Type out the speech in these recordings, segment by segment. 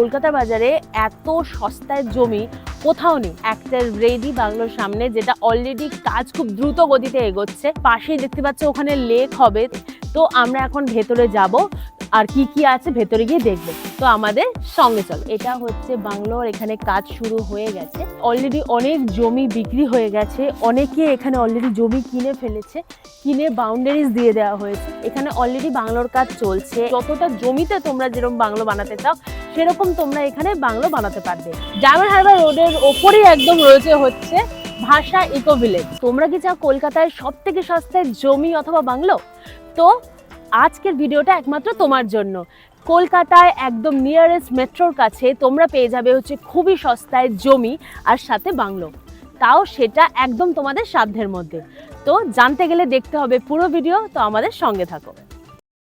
কলকাতা বাজারে এত সস্তায় জমি, কোথাও নেই। একটা রেডি বাংলোর সামনে যেটা অলরেডি কাজ খুব দ্রুত গতিতে এগোচ্ছে। পাশেই দেখতে পাচ্ছ ওখানে লেক হবে। তো আমরা এখন ভেতরে যাব। আর কি কি আছে ভেতরে গিয়ে দেখব। তো আমাদের সঙ্গে চলো। এটা হচ্ছে বাংলোর এখানে কাজ শুরু হয়ে গেছে। অলরেডি অনেক জমি বিক্রি হয়ে গেছে। অনেকে এখানে অলরেডি জমি কিনে ফেলেছে। কিনে বাউন্ডারিজ দিয়ে দেওয়া হয়েছে। এখানে অলরেডি বাংলোর কাজ চলছে। যতটা জমিতে তোমরা যেরকম বাংলো বানাতে চাও, সেরকম তোমরা এখানে বাংলো বানাতে পারবে। ডায়মন্ড হারবার রোডের ওপরেই একদম রয়েছে হচ্ছে ভাষা ইকো ভিলেজ তোমরা কি চাও কলকাতায় সব থেকে সস্তায় জমি অথবা বাংলো? তো আজকের ভিডিওটা একমাত্র তোমার জন্য। কলকাতায় একদম নিয়ারেস্ট মেট্রোর কাছে তোমরা পেয়ে যাবে হচ্ছে খুবই সস্তায় জমি আর সাথে বাংলো। তাও সেটা একদম তোমাদের সাধ্যের মধ্যে। তো জানতে গেলে দেখতে হবে পুরো ভিডিও, তো আমাদের সঙ্গে থাকো।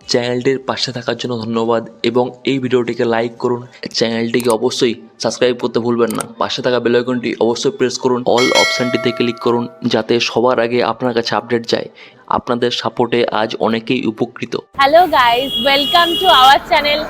চ্যানেলটির পাশে থাকার জন্য ধন্যবাদ এবং এই ভিডিওটিকে লাইক করুন। চ্যানেলটিকে অবশ্যই সাবস্ক্রাইব করতে ভুলবেন না। পাশে থাকা বেল আইকনটি অবশ্যই প্রেস করুন। অল অপশানটিতে ক্লিক করুন যাতে সবার আগে আপনার কাছে আপডেট যায়। আপনাদের সাপোর্টে আজ অনেকেই উপকৃত। Hello guys welcome to our channel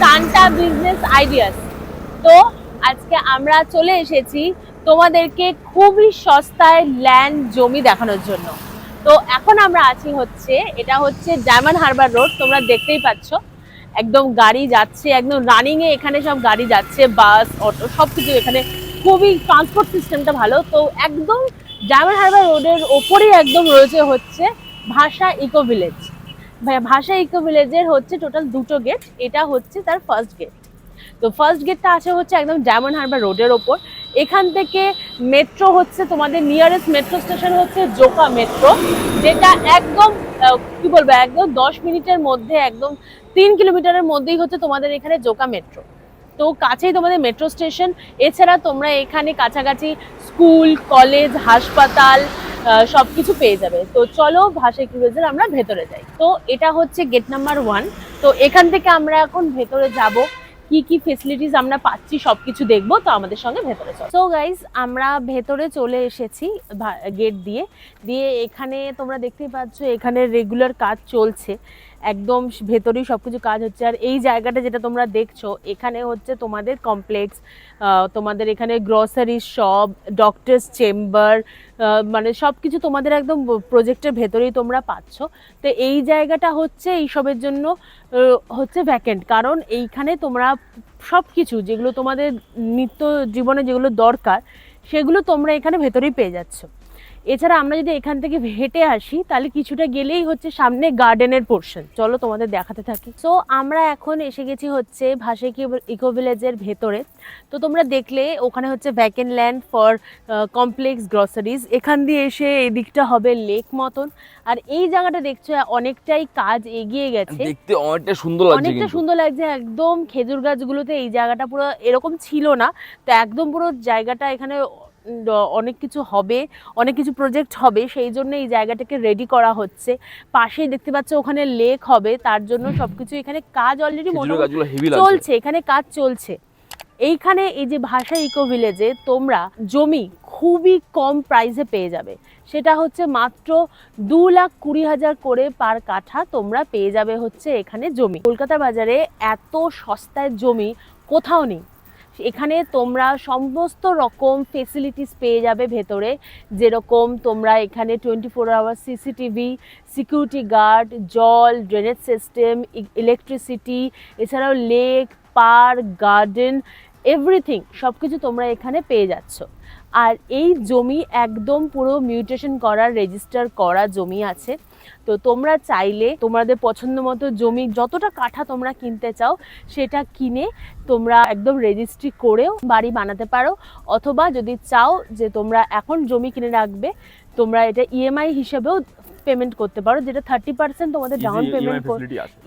Santa Business Ideas তো আজকে আমরা চলে এসেছি তোমাদেরকে খুবই সস্তায় ল্যান্ড জমি দেখানোর জন্য। তো এখন আমরা আছি হচ্ছে, এটা হচ্ছে ডায়মন্ড হারবার রোড তোমরা দেখতেই পাচ্ছ। একদম গাড়ি যাচ্ছে, একদম রানিং এ এখানে সব গাড়ি যাচ্ছে বাস অটো সব কিছু এখানে। খুবই ট্রান্সপোর্ট সিস্টেমটা ভালো। তো একদম ডায়মন্ড হারবার রোডের ওপরেই একদম রয়েছে হচ্ছে Bhasha eco village Bhasha eco ভিলেজের হচ্ছে টোটাল দুটো গেট এটা হচ্ছে তার ফার্স্ট গেট তো ফার্স্ট গেটটা আছে হচ্ছে একদম ডায়মন্ড হারবার রোডের ওপর। এখান থেকে মেট্রো হচ্ছে তোমাদের নিয়ারেস্ট মেট্রো স্টেশন হচ্ছে জোকা মেট্রো যেটা একদম কি বলব, একদম দশ মিনিটের মধ্যে, একদম তিন কিলোমিটারের মধ্যেই হচ্ছে তোমাদের এখানে জোকা মেট্রো তো কাছেই তোমাদের মেট্রো স্টেশন এছাড়া তোমরা এখানে কাছাকাছি স্কুল কলেজ হাসপাতাল সব কিছু পেয়ে যাবে। তো চলো ভাষা ক্রুজের আমরা ভেতরে যাই। তো এটা হচ্ছে গেট নাম্বার ওয়ান তো এখান থেকে আমরা এখন ভেতরে যাব। কি কি ফেসিলিটিস আমরা পাচ্ছি, সবকিছু দেখব, তো আমাদের সঙ্গে ভেতরে চলো। সো গাইজ আমরা ভেতরে চলে এসেছি গেট দিয়ে। দিয়ে এখানে তোমরা দেখতেই পাচ্ছ, এখানে রেগুলার কাজ চলছে। একদম ভেতরেই সব কিছু কাজ হচ্ছে। আর এই জায়গাটা যেটা তোমরা দেখছ, এখানে হচ্ছে তোমাদের কমপ্লেক্স তোমাদের এখানে গ্রসারি শপ ডক্টরস চেম্বার মানে সব কিছু তোমাদের একদম প্রজেক্টের ভেতরেই তোমরা পাচ্ছ। তো এই জায়গাটা হচ্ছে এইসবের জন্য হচ্ছে ভ্যাকেন্ট কারণ এইখানে তোমরা সব কিছু যেগুলো তোমাদের নিত্য জীবনে যেগুলো দরকার, সেগুলো তোমরা এখানে ভেতরেই পেয়ে যাচ্ছ। এছাড়া আমরা যদি এখান থেকে হেঁটে আসি তাহলে কিছুটা গেলেই হচ্ছে সামনে গার্ডেনের পোর্শন চলো তোমাদের দেখাতে থাকি। সো আমরা এখন এসে গেছি হচ্ছে ভাষা ইকো ভিলেজের ভেতরে। তো তোমরা দেখলে ওখানে হচ্ছে vacant land for complex groceries এখান দিয়ে এসে এই দিকটা হবে লেক মতন। আর এই জায়গাটা দেখছ অনেকটাই কাজ এগিয়ে গেছে। দেখতে অনেকটা সুন্দর লাগছে অনেকটা সুন্দর লাগছে একদম খেজুর গাছগুলোতে এই জায়গাটা পুরো এরকম ছিল না। তো একদম পুরো জায়গাটা এখানে অনেক কিছু হবে অনেক কিছু প্রজেক্ট হবে সেই জন্য এই জায়গাটাকে রেডি করা হচ্ছে। পাশেই দেখতে পাচ্ছ ওখানে লেক হবে তার জন্য সবকিছু এখানে কাজ অলরেডি চলছে এখানে কাজ চলছে। এইখানে এই যে ভাষা ইকো ভিলেজে তোমরা জমি খুবই কম প্রাইসে পেয়ে যাবে। সেটা হচ্ছে মাত্র দু লাখ কুড়ি হাজার করে পার কাঠা তোমরা পেয়ে যাবে হচ্ছে এখানে জমি। কলকাতা বাজারে এত সস্তায় জমি কোথাও নেই। এখানে তোমরা সমস্ত রকম ফেসিলিটিস পেয়ে যাবে ভেতরে। যেরকম তোমরা এখানে twenty four hour CCTV security guard জল ড্রেনেজ সিস্টেম ইলেকট্রিসিটি এছাড়াও লেক পার্ক গার্ডেন এভরিথিং সব কিছু তোমরা এখানে পেয়ে যাচ্ছ। আর এই জমি একদম পুরো মিউটেশন করার রেজিস্টার করা জমি আছে। তো তোমরা চাইলে তোমাদের পছন্দ মতো জমি, যতটা কাঠা তোমরা কিনতে চাও, সেটা কিনে তোমরা একদম রেজিস্ট্রি করেও বাড়ি বানাতে পারো। অথবা যদি চাও যে তোমরা এখন জমি কিনে রাখবে তোমরা এটা ইএমআই হিসেবেও পেমেন্ট করতে পারো যেটা থার্টি পার্সেন্ট তোমাদের down payment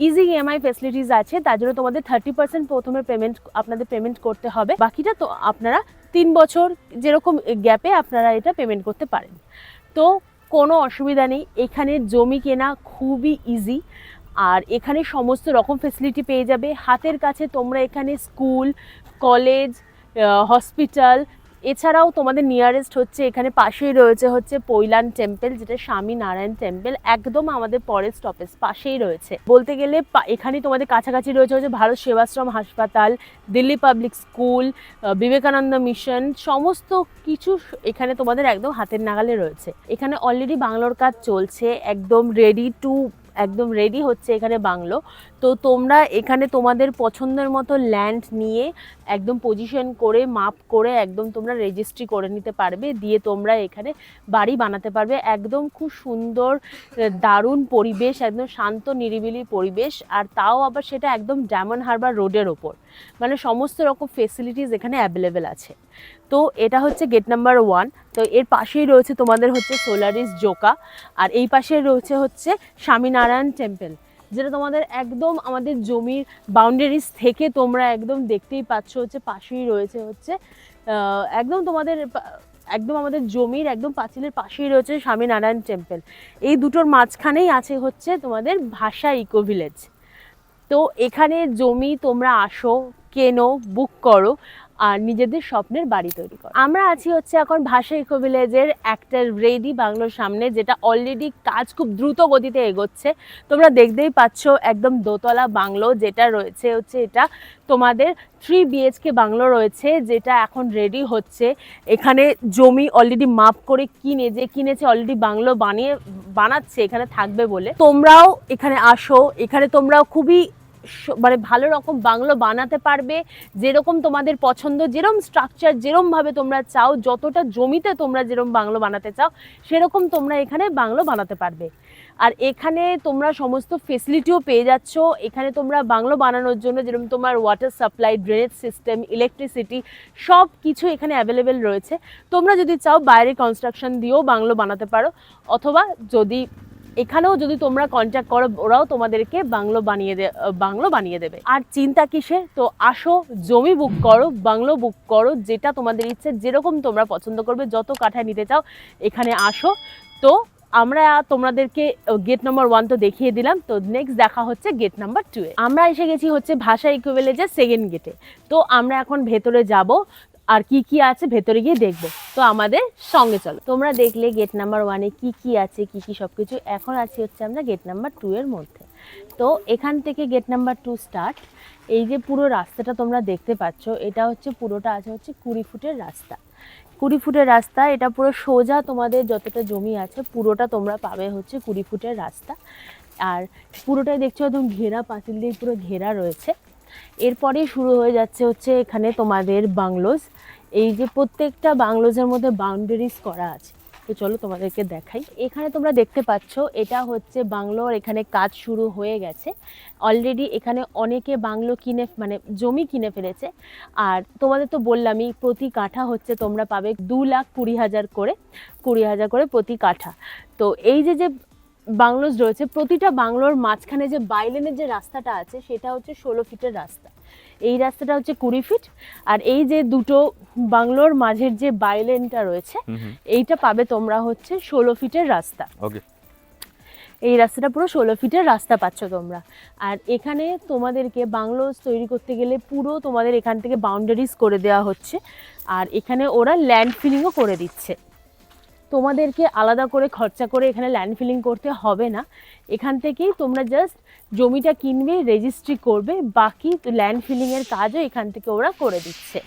easy EMI facilities আছে। তার জন্য তোমাদের থার্টি পার্সেন্ট প্রথমে পেমেন্ট আপনাদের পেমেন্ট করতে হবে। বাকিটা তো আপনারা তিন বছর যেরকম গ্যাপে আপনারা এটা পেমেন্ট করতে পারেন। তো কোনো অসুবিধা নেই এখানে জমি কেনা খুবই ইজি আর এখানে সমস্ত রকম ফেসিলিটি পেয়ে যাবে। হাতের কাছে তোমরা এখানে স্কুল কলেজ হসপিটাল এছাড়াও তোমাদের নিয়ারেস্ট হচ্ছে, এখানে পাশেই রয়েছে হচ্ছে পৈলান টেম্পল যেটা স্বামী নারায়ণ টেম্পল একদম আমাদের পরের স্টপেজ পাশেই রয়েছে। বলতে গেলে এখানেই তোমাদের কাছাকাছি রয়েছে হচ্ছে ভারত সেবাশ্রম হাসপাতাল, Delhi public school Vivekananda mission সমস্ত কিছু এখানে তোমাদের একদম হাতের নাগালে রয়েছে। এখানে অলরেডি বাংলোর কাজ চলছে, একদম রেডি টু একদম রেডি হচ্ছে এখানে বাংলো। তো তোমরা এখানে তোমাদের পছন্দের মতো ল্যান্ড নিয়ে একদম পজিশন করে মাপ করে একদম তোমরা রেজিস্ট্রি করে নিতে পারবে। দিয়ে তোমরা এখানে বাড়ি বানাতে পারবে। একদম খুব সুন্দর দারুণ পরিবেশ, একদম শান্ত, নিরিবিলি পরিবেশ। আর তাও আবার সেটা একদম ডায়মন্ড হারবার রোডের ওপর। মানে সমস্ত রকম ফেসিলিটিস এখানে অ্যাভেলেবেল আছে। তো এটা হচ্ছে গেট নাম্বার ওয়ান তো এর পাশেই রয়েছে তোমাদের হচ্ছে সোলারিস জোকা আর এই পাশে রয়েছে হচ্ছে স্বামীনারায়ণ টেম্পল যেটা তোমাদের একদম আমাদের জমির বাউন্ডারিজ থেকে তোমরা একদম দেখতেই পাচ্ছ হচ্ছে পাশেই রয়েছে হচ্ছে একদম তোমাদের একদম আমাদের জমির একদম পাঁচিলের পাশেই রয়েছে স্বামীনারায়ণ টেম্পল এই দুটোর মাঝখানেই আছে হচ্ছে তোমাদের ভাষা ইকো ভিলেজ তো এখানে জমি তোমরা আসো, কেনো বুক করো আর নিজেদের স্বপ্নের বাড়ি তৈরি করো। আমরা আছি হচ্ছে এখন ভাষা ইকো ভিলেজের একটা রেডি বাংলোর সামনে, যেটা অলরেডি কাজ খুব দ্রুত গতিতে এগোচ্ছে। তোমরা দেখতেই পাচ্ছ একদম দোতলা বাংলো যেটা রয়েছে হচ্ছে এটা তোমাদের থ্রি বিএইচকে বাংলো রয়েছে, যেটা এখন রেডি হচ্ছে। এখানে জমি অলরেডি মাপ করে কিনে, যে কিনেছে অলরেডি বাংলো বানিয়ে, বানাচ্ছে, এখানে থাকবে বলে। তোমরাও এখানে আসো, এখানে তোমরাও খুবই মানে ভালো রকম বাংলো বানাতে পারবে, যেরকম তোমাদের পছন্দ যেরকম স্ট্রাকচার যেরকম ভাবে তোমরা চাও, যতটা জমিতে তোমরা যেরকম বাংলো বানাতে চাও, সেরকম তোমরা এখানে বাংলো বানাতে পারবে। আর এখানে তোমরা সমস্ত ফেসিলিটিও পেয়ে যাচ্ছ। এখানে তোমরা বাংলো বানানোর জন্য যেরকম তোমার water supply drainage system electricity সব কিছু এখানে অ্যাভেলেবেল রয়েছে। তোমরা যদি চাও বাইরে কনস্ট্রাকশন দিয়েও বাংলো বানাতে পারো, অথবা যদি এখানেও যদি তোমরা কন্ট্যাক্ট করো, ওরাও তোমাদেরকে বাংলো বানিয়ে দে বাংলো বানিয়ে দেবে। আর চিন্তা কিসে তো আসো, জমি বুক করো, বাংলো বুক করো, যেটা তোমাদের ইচ্ছে, যেরকম তোমরা পছন্দ করবে, যত কাঠায় নিতে চাও, এখানে আসো। তো আমরা তোমাদেরকে গেট নাম্বার ওয়ান তো দেখিয়ে দিলাম। তো নেক্সট দেখা হচ্ছে গেট নাম্বার টু আমরা এসে গেছি হচ্ছে ভাষা ইকুইভেলেজের সেকেন্ড গেটে তো আমরা এখন ভেতরে যাব। আর কি কি আছে ভেতরে গিয়ে দেখব। তো আমাদের সঙ্গে চলো। তোমরা দেখলে গেট নাম্বার ওয়ানে কি কি আছে, কি কি সব কিছু এখন আছি হচ্ছে আমরা গেট নাম্বার টু এর মধ্যে। তো এখান থেকে গেট নাম্বার টু স্টার্ট এই যে পুরো রাস্তাটা তোমরা দেখতে পাচ্ছ, এটা হচ্ছে পুরোটা আছে হচ্ছে কুড়ি ফুটের রাস্তা। কুড়ি ফুটের রাস্তা, এটা পুরো সোজা তোমাদের যতটা জমি আছে, পুরোটা তোমরা পাবে হচ্ছে কুড়ি ফুটের রাস্তা। আর পুরোটাই দেখছ একদম ঘেরা, পাঁচিল দিয়ে পুরো ঘেরা রয়েছে। এরপরে শুরু হয়ে যাচ্ছে হচ্ছে এখানে তোমাদের বাংলোজ। এই যে প্রত্যেকটা বাংলোজের মধ্যে বাউন্ডারিজ করা আছে। তো চলো তোমাদেরকে দেখাই। এখানে তোমরা দেখতে পাচ্ছ, এটা হচ্ছে বাংলোর এখানে কাজ শুরু হয়ে গেছে। অলরেডি এখানে অনেকে বাংলো কিনে মানে জমি কিনে ফেলেছে। আর তোমাদের তো বললামই, প্রতি কাঠা হচ্ছে তোমরা পাবে দু লাখ কুড়ি হাজার করে, কুড়ি হাজার করে প্রতি কাঠা। তো এই যে যে বাংলোজ রয়েছে। প্রতিটা বাংলোর মাঝখানে যে বাইলেনের যে রাস্তাটা আছে সেটা হচ্ছে ষোলো ফিটের রাস্তা। এই রাস্তাটা হচ্ছে কুড়ি ফিট আর এই যে দুটো বাংলোর মাঝের যে বাইলেনটা রয়েছে এইটা পাবে তোমরা হচ্ছে ষোলো ফিটের রাস্তা। ওকে এই রাস্তাটা পুরো ষোলো ফিটের রাস্তা পাচ্ছ তোমরা। আর এখানে তোমাদেরকে বাংলোজ তৈরি করতে গেলে পুরো তোমাদের এখান থেকে বাউন্ডারিজ করে দেওয়া হচ্ছে। আর এখানে ওরা ল্যান্ড ফিলিংও করে দিচ্ছে। তোমাদেরকে আলাদা করে খরচা করে এখানে ল্যান্ড ফিলিং করতে হবে না। এখান থেকেই তোমরা জাস্ট জমিটা কিনবে রেজিস্ট্রি করবে, বাকি ল্যান্ড ফিলিংয়ের কাজও এখান থেকে ওরা করে দিচ্ছে।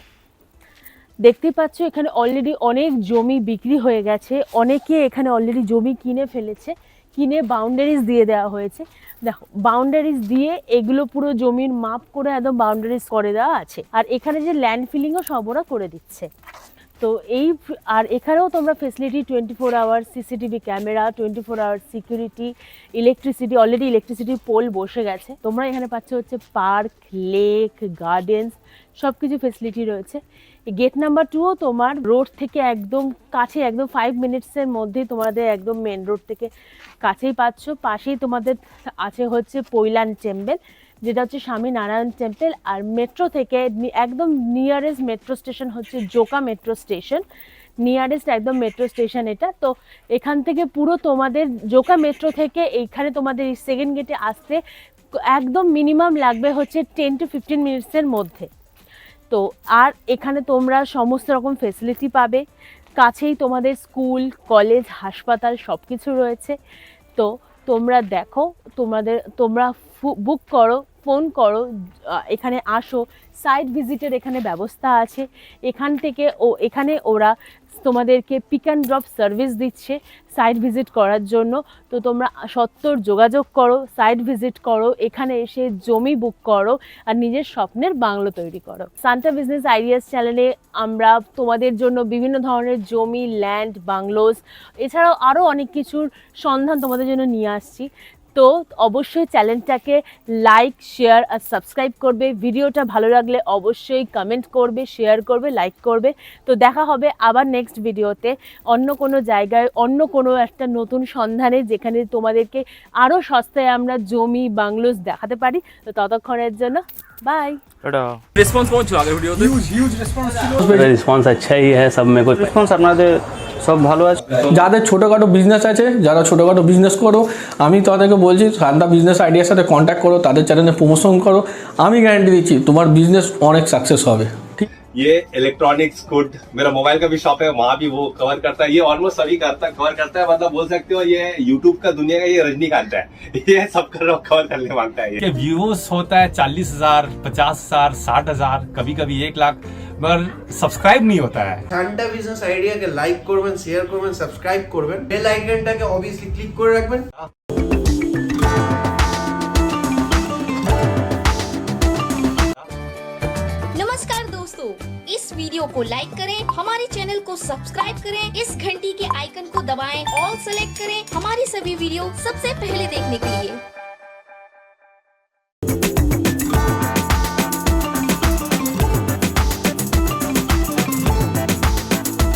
দেখতেই পাচ্ছ, এখানে অলরেডি অনেক জমি বিক্রি হয়ে গেছে। অনেকে এখানে অলরেডি জমি কিনে ফেলেছে, কিনে বাউন্ডারিজ দিয়ে দেওয়া হয়েছে। দেখো বাউন্ডারিজ দিয়ে এগুলো পুরো জমির মাপ করে একদম বাউন্ডারিজ করে দেওয়া আছে। আর এখানে যে ল্যান্ড ফিলিংও সব ওরা করে দিচ্ছে। তো এই আর এখানেও তোমরা facility twenty four hour CCTV camera twenty four hour security electricity already electricity pole বসে গেছে। তোমরা এখানে পাচ্ছ হচ্ছে পার্ক লেক গার্ডেন্স সব কিছু ফেসিলিটি রয়েছে গেট নাম্বার টুও তোমার রোড থেকে একদম কাছে, একদম ফাইভ মিনিটসের মধ্যেই তোমাদের একদম মেন রোড থেকে কাছেই পাচ্ছ। পাশেই তোমাদের আছে হচ্ছে পৈলান টেম্পল যেটা হচ্ছে স্বামী নারায়ণ টেম্পল আর মেট্রো থেকে একদম নিয়ারেস্ট মেট্রো স্টেশন হচ্ছে জোকা মেট্রো স্টেশন নিয়ারেস্ট একদম মেট্রো স্টেশন এটা। তো এখান থেকে পুরো তোমাদের জোকা মেট্রো থেকে এইখানে তোমাদের সেকেন্ড গেটে আসতে একদম মিনিমাম লাগবে হচ্ছে টেন টু ফিফটিন মিনিটসের মধ্যে। তো আর এখানে তোমরা সমস্ত রকম ফেসিলিটি পাবে। কাছেই তোমাদের স্কুল কলেজ হাসপাতাল সব কিছু রয়েছে। তো তোমরা দেখো তোমাদের তোমরা বুক করো ফোন করো এখানে আসো। সাইট ভিজিটের এখানে ব্যবস্থা আছে। এখান থেকে ও, এখানে ওরা তোমাদেরকে পিক অ্যান্ড ড্রপ সার্ভিস দিচ্ছে সাইট ভিজিট করার জন্য। তো তোমরা সত্তর যোগাযোগ করো সাইট ভিজিট করো, এখানে এসে জমি বুক করো আর নিজের স্বপ্নের বাংলো তৈরি করো। সান্টা বিজনেস আইডিয়াস চ্যানেলে আমরা তোমাদের জন্য বিভিন্ন ধরনের জমি ল্যান্ড বাংলোস এছাড়াও আরও অনেক কিছুর সন্ধান তোমাদের জন্য নিয়ে আসছি। তো অবশ্যই চ্যানেলটাকে লাইক শেয়ার আর সাবস্ক্রাইব করবে ভিডিওটা ভালো লাগলে অবশ্যই কমেন্ট করবে শেয়ার করবে লাইক করবে তো দেখা হবে আবার নেক্সট ভিডিওতে অন্য কোনো জায়গায় অন্য কোনো একটা নতুন সন্ধানে যেখানে তোমাদেরকে আরও সস্তায় আমরা জমি বাংলোস দেখাতে পারি তো ততক্ষণের জন্য বাই রেসপন্স পৌঁছো আগের ভিডিওতে রেসপন্স আচ্ছা ही है सब में कोई রেসপন্স আপনাদের সব ভালো আছে যাদের ছোটোখাটো বিজনেস আছে যারা ছোটোখাটো বিজনেস করো আমি তাদেরকে বলছি সান্তা বিজনেস আইডিয়ার সাথে কন্ট্যাক্ট করো তাদের চ্যানেলে প্রমোশন করো আমি গ্যারান্টি দিচ্ছি তোমার বিজনেস অনেক সাকসেস হবে ঠিক ये इलेक्ट्रॉनिक्स गुड मेरा मोबाइल का भी शॉप है वहाँ भी वो कवर करता है ये ऑलमोस्ट सभी करता कवर करता है मतलब बोल सकते हो ये यूट्यूब का दुनिया का ये रजनीकांत है ये सब कर कवर करने मांगता है ये के व्यूज होता है चालीस हजार पचास हजार साठ हजार कभी कभी एक लाख मगर सब्सक्राइब नहीं होता है সান্টা বিজনেস আইডিয়াকে লাইক করবেন শেয়ার করবেন সাবস্ক্রাইব করবেন বেল আইকনটাকে অবভিয়াসলি ক্লিক করে রাখবেন नमस्कार दोस्तों इस वीडियो को लाइक करें हमारे चैनल को सब्सक्राइब करें इस घंटी के आइकन को दबाएं ऑल सेलेक्ट करें हमारी सभी वीडियो सबसे पहले देखने के लिए